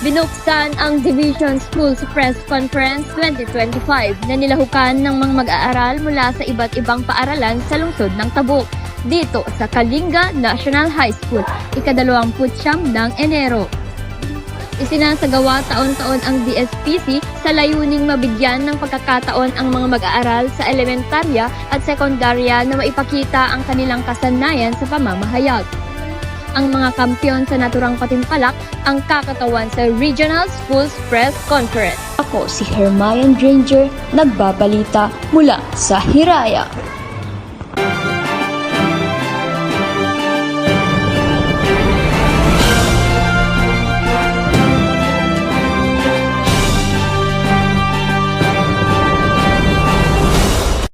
Binuksan ang Division Schools Press Conference 2025 na nilahukan ng mga mag-aaral mula sa iba't ibang paaralan sa lungsod ng Tabuk dito sa Kalinga National High School, ikadalawamputsyam ng Enero. Isinasagawa taon-taon ang DSPC sa layuning mabigyan ng pagkakataon ang mga mag-aaral sa elementarya at sekundarya na maipakita ang kanilang kasanayan sa pamamahayag. Ang mga kampiyon sa naturang patimpalak ang kakatawan sa Regional Schools Press Conference. Ako si Hermione Granger, nagbabalita mula sa Hiraya.